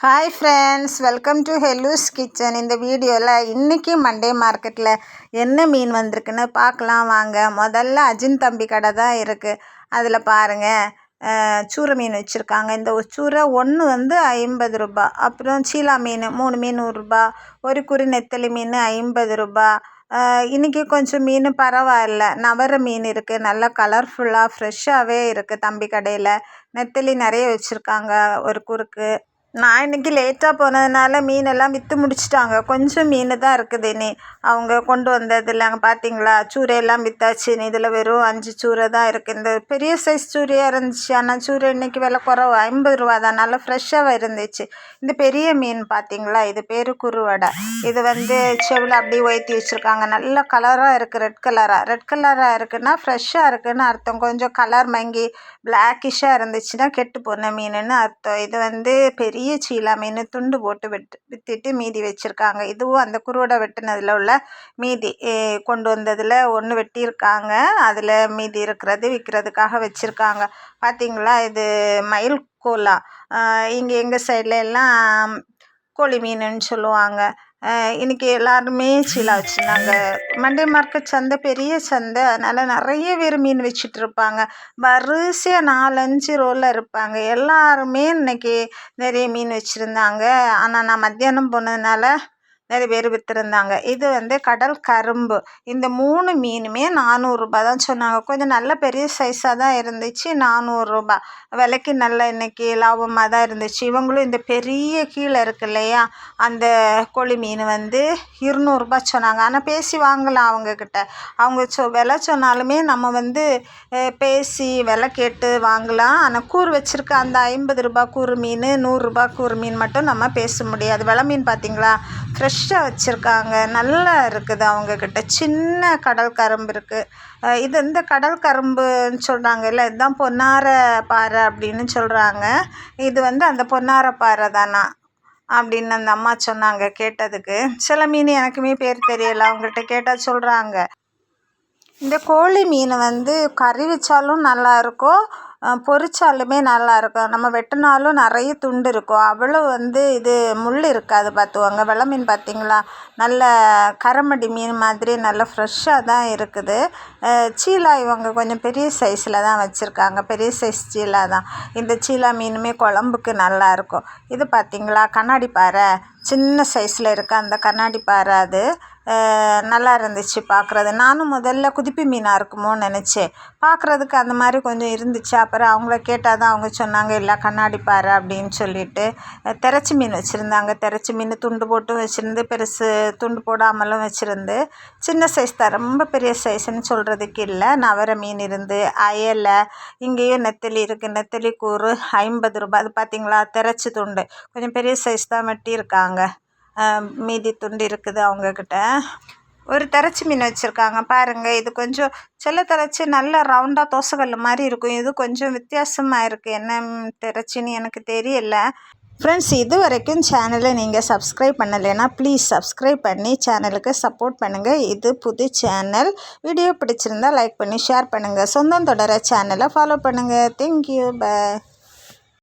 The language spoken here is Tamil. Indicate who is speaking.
Speaker 1: ஹாய் ஃப்ரெண்ட்ஸ் வெல்கம் டு ஹெலூஸ் கிச்சன் இந்த வீடியோவில் இன்றைக்கி மண்டே மார்க்கெட்டில் என்ன மீன் வந்திருக்குன்னு பார்க்கலாம் வாங்க. முதல்ல அஜின் தம்பி கடை தான் இருக்குது அதில் பாருங்கள் சூரை மீன் வச்சுருக்காங்க. இந்த சூரை ஒன்று வந்து ஐம்பது ரூபா அப்புறம் சீலா மீன் மூணு மீன் நூறுரூபா ஒரு குறி நெத்தலி மீன் ஐம்பது ரூபா. இன்றைக்கி கொஞ்சம் மீன் பரவாயில்ல. நவர மீன் இருக்குது நல்லா கலர்ஃபுல்லாக ஃப்ரெஷ்ஷாகவே இருக்குது தம்பி கடையில். நெத்தலி நிறைய வச்சுருக்காங்க ஒரு குறுக்கு. நான் இன்றைக்கி லேட்டாக போனதுனால மீனெல்லாம் விற்று முடிச்சிட்டாங்க. கொஞ்சம் மீன் தான் இருக்குது இனி. அவங்க கொண்டு வந்ததில் அங்கே பார்த்தீங்களா சூரையெல்லாம் விற்றாச்சு இதில் வெறும் அஞ்சு சூரை தான் இருக்குது இந்த பெரிய சைஸ் சூரியாக இருந்துச்சு. ஆனால் சூரை இன்றைக்கி விலை குறவு. ஐம்பது ரூபா தான். நல்லா ஃப்ரெஷ்ஷாக இருந்துச்சு. இந்த பெரிய மீன் பார்த்தீங்களா இது பேர் குருவடை இது வந்து செவில் அப்படியே ஒய்த்தி வச்சுருக்காங்க. நல்ல கலராக இருக்குது ரெட் கலராக ரெட் கலராக இருக்குன்னா ஃப்ரெஷ்ஷாக இருக்குதுன்னு அர்த்தம். கொஞ்சம் கலர் மங்கி பிளாக்கிஷாக இருந்துச்சுன்னா கெட்டு போன மீனுன்னு அர்த்தம். இது வந்து பெரிய பெரிய சீலா மீன் துண்டு போட்டு விட்டு விற்றுட்டு மீதி வச்சுருக்காங்க. இதுவும் அந்த குருவடை வெட்டினதில் உள்ள மீதி கொண்டு வந்ததில் ஒன்று வெட்டியிருக்காங்க. அதில் மீதி இருக்கிறது விற்கிறதுக்காக வச்சுருக்காங்க. பார்த்திங்களா இது மயில் கோலா. இங்கே எங்கள் சைடில் எல்லாம் கோழி மீனுன்னு சொல்லுவாங்க. இன்றைக்கி எல்லாருமே சீலா வச்சுருந்தாங்க மண்டே மார்க்கெட் சந்தை பெரிய சந்தை. அதனால் நிறைய பேர் மீன் வச்சிட்ருப்பாங்க வரிசையாக நாலஞ்சு ரோவில் இருப்பாங்க. எல்லாருமே இன்றைக்கி நிறைய மீன் வச்சுருந்தாங்க. ஆனால் நான் மத்தியானம் போனதுனால நிறைய பேர் விற்றுருந்தாங்க இது வந்து கடல் கரும்பு. இந்த மூணு மீனுமே நானூறுரூபா தான் சொன்னாங்க. கொஞ்சம் நல்ல பெரிய சைஸாக தான் இருந்துச்சு. நானூறுரூபா விலைக்கு நல்ல இன்றைக்கி லாபமாக தான் இருந்துச்சு. இவங்களும் இந்த பெரிய கீழே இருக்கு இல்லையா? அந்த கோழி மீன் வந்து இருநூறுபா சொன்னாங்க. ஆனால் பேசி வாங்கலாம் அவங்கக்கிட்ட அவங்க சொ விலை சொன்னாலுமே நம்ம வந்து பேசி விலை கேட்டு வாங்கலாம். ஆனால் கூறு வச்சுருக்க அந்த ஐம்பது ரூபா கூறு மீன் நூறுரூபா கூறு மீன் மட்டும் நம்ம பேச முடியாது. விலை மீன் பார்த்திங்களா? ஃப்ரெஷ்ஷாக வச்சுருக்காங்க. நல்லா இருக்குது அவங்கக்கிட்ட சின்ன கடல் கரும்பு இருக்குது இது இந்த கடல் கரும்புன்னு சொல்கிறாங்கல்ல இதுதான் பொன்னார பாறை அப்படின்னு சொல்கிறாங்க இது வந்து அந்த பொன்னார பாறை தானா அப்படின்னு அந்த அம்மா சொன்னாங்க கேட்டதுக்கு. சில மீன் எனக்குமே பேர் தெரியலை அவங்ககிட்ட கேட்டால் சொல்கிறாங்க இந்த கோழி மீன் வந்து கறி வச்சாலும் நல்லாயிருக்கும் பொரிச்சாலுமே நல்லாயிருக்கும். நம்ம வெட்டினாலும் நிறைய துண்டு இருக்கும். அவ்வளோ வந்து இது முள் இருக்காது பார்த்துக்கோங்க. வெலை மீன் பார்த்திங்களா? நல்ல கரமடி மீன் மாதிரி நல்ல ஃப்ரெஷ்ஷாக தான் இருக்குது. சீலா இவங்க கொஞ்சம் பெரிய சைஸில் தான் வச்சுருக்காங்க. பெரிய சைஸ் சீலா தான். இந்த சீலா மீனுமே குழம்புக்கு நல்லாயிருக்கும். இது பார்த்திங்களா? கண்ணாடி பாறை. சின்ன சைஸில் இருக்க அந்த கண்ணாடி பாறை அது. நல்லா இருந்துச்சு பார்க்குறது. நானும் முதல்ல குதிப்பி மீனாக இருக்குமோ நினச்சேன். பார்க்குறதுக்கு அந்த மாதிரி கொஞ்சம் இருந்துச்சு. அப்புறம் அவங்கள கேட்டால் தான் அவங்க சொன்னாங்க இல்லை கண்ணாடி பாறை அப்படின்னு சொல்லிட்டு திரச்சி மீன் வச்சுருந்தாங்க. திரச்சி மீன் துண்டு போட்டும் வச்சுருந்து பெருசு துண்டு போடாமலும் வச்சுருந்து சின்ன சைஸ் தான். ரொம்ப பெரிய சைஸ்ன்னு சொல்கிறதுக்கு இல்லை. நவர மீன் இருந்து அயலை இங்கேயும் நெத்தலி இருக்குது நெத்தலி கூறு ஐம்பது ரூபாய். அது பார்த்திங்களா திரச்சி துண்டு. கொஞ்சம் பெரிய சைஸ் தான் வெட்டியிருக்காங்க. மீதி துண்டு இருக்குது அவங்கக்கிட்ட ஒரு திரச்சி மீன் வச்சுருக்காங்க பாருங்கள் இது கொஞ்சம் செல்ல திரச்சி நல்ல ரவுண்டாக தோசைக்கல் மாதிரி இருக்கும். இது கொஞ்சம் வித்தியாசமாக இருக்குது என்ன திரச்சின்னு எனக்கு தெரியல. ஃப்ரெண்ட்ஸ் இது வரைக்கும் சேனலை நீங்கள் சப்ஸ்கிரைப் பண்ணலைன்னா ப்ளீஸ் சப்ஸ்கிரைப் பண்ணி சேனலுக்கு சப்போர்ட் பண்ணுங்கள் இது புது சேனல் வீடியோ பிடிச்சிருந்தால் லைக் பண்ணி ஷேர் பண்ணுங்கள் சொந்தம் தொடர சேனலை ஃபாலோ பண்ணுங்கள் தேங்க்யூ பை